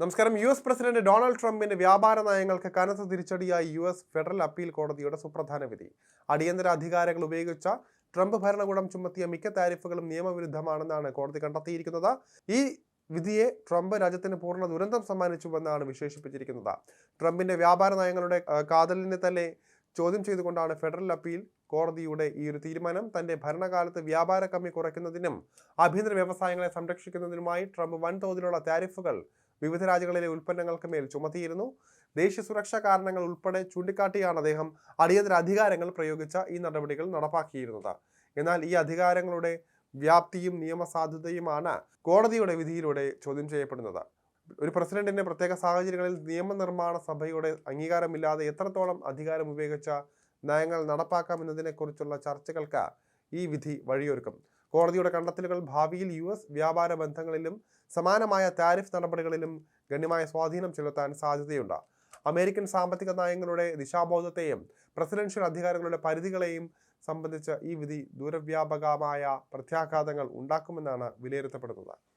നമസ്കാരം. U S president Donald ട്രംപിന്റെ വ്യാപാര നയങ്ങൾക്ക് കനത്ത തിരിച്ചടിയായി യു എസ് ഫെഡറൽ അപ്പീൽ കോടതിയുടെ സുപ്രധാന വിധി. അടിയന്തര അധികാരങ്ങൾ ഉപയോഗിച്ച ട്രംപ് ഭരണകൂടം ചുമത്തിയ മിക്ക താരിഫുകളും നിയമവിരുദ്ധമാണെന്നാണ് കോടതി കണ്ടെത്തിയിരിക്കുന്നത്. ഈ വിധിയെ ട്രംപ് രാജ്യത്തിന് പൂർണ ദുരന്തം സമ്മാനിച്ചുവെന്നാണ് വിശേഷിപ്പിച്ചിരിക്കുന്നത്. ട്രംപിന്റെ വ്യാപാര നയങ്ങളുടെ കാതലിനെ തന്നെ ചോദ്യം ചെയ്തുകൊണ്ടാണ് ഫെഡറൽ അപ്പീൽ കോടതിയുടെ ഈ ഒരു തീരുമാനം. തന്റെ ഭരണകാലത്ത് വ്യാപാര കമ്മി കുറയ്ക്കുന്നതിനും ആഭ്യന്തര വ്യവസായങ്ങളെ സംരക്ഷിക്കുന്നതിനുമായി ട്രംപ് വൻതോതിലുള്ള താരിഫുകൾ വിവിധ രാജ്യങ്ങളിലെ ഉൽപ്പന്നങ്ങൾക്ക് മേൽ ചുമത്തിയിരുന്നു. ദേശീയ സുരക്ഷാ കാരണങ്ങൾ ഉൾപ്പെടെ ചൂണ്ടിക്കാട്ടിയാണ് അദ്ദേഹം അടിയന്തര അധികാരങ്ങൾ പ്രയോഗിച്ച ഈ നടപടികൾ നടപ്പാക്കിയിരുന്നത്. എന്നാൽ ഈ അധികാരങ്ങളുടെ വ്യാപ്തിയും നിയമസാധുതയുമാണ് കോടതിയുടെ വിധിയിലൂടെ ചോദ്യം ചെയ്യപ്പെടുന്നത്. ഒരു പ്രസിഡന്റിന്റെ പ്രത്യേക സാഹചര്യങ്ങളിൽ നിയമനിർമ്മാണ സഭയുടെ അംഗീകാരമില്ലാതെ എത്രത്തോളം അധികാരം ഉപയോഗിച്ച നയങ്ങൾ നടപ്പാക്കാമെന്നതിനെക്കുറിച്ചുള്ള ചർച്ചകൾക്ക് ഈ വിധി വഴിയൊരുക്കും. കോടതിയുടെ കണ്ടെത്തലുകൾ ഭാവിയിൽ യു എസ് വ്യാപാര ബന്ധങ്ങളിലും സമാനമായ താരിഫ് നടപടികളിലും ഗണ്യമായ സ്വാധീനം ചെലുത്താൻ സാധ്യതയുണ്ട്. അമേരിക്കൻ സാമ്പത്തിക നയങ്ങളുടെ ദിശാബോധത്തെയും പ്രസിഡൻഷ്യൽ അധികാരങ്ങളുടെ പരിധികളെയും സംബന്ധിച്ച് ഈ വിധി ദൂരവ്യാപകമായ പ്രത്യാഘാതങ്ങൾ ഉണ്ടാക്കുമെന്നാണ് വിലയിരുത്തപ്പെടുന്നത്.